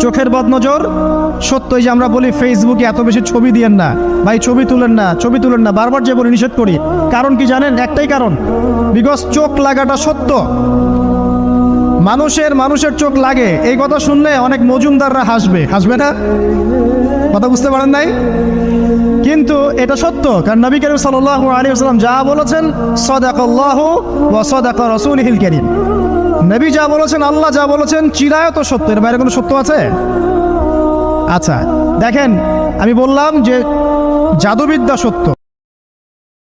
চোখের বদ নজর সত্য যে আমরা বলি ফেসবুকে এত বেশি ছবি দিয়েন না। ভাই, ছবি তুলেন না, ছবি তুলেন না। বারবার যে বলি, নিষেধ করি। কারণ কি জানেন? একটাই কারণ। বিকজ চোখ লাগাটা সত্য। মানুষের মানুষের চোখ লাগে। এই কথা শুনলে অনেক মজুমদাররা হাসবে। হাসবে না? কথা বুঝতে পারেন নাই? কিন্তু এটা সত্য। কারণ নবী করিম সাল্লাহ আলী আসসালাম যা বলেছেন, সদাকল্লাহ ও সদাক রসুল হিল করিম। নবী যা বলেছেন, আল্লাহ যা বলেছেন, চিরায়ত সত্য এর বাইরে কোনো সত্য আছে? আচ্ছা দেখেন, আমি বললাম যে জাদুবিদ্যা সত্য।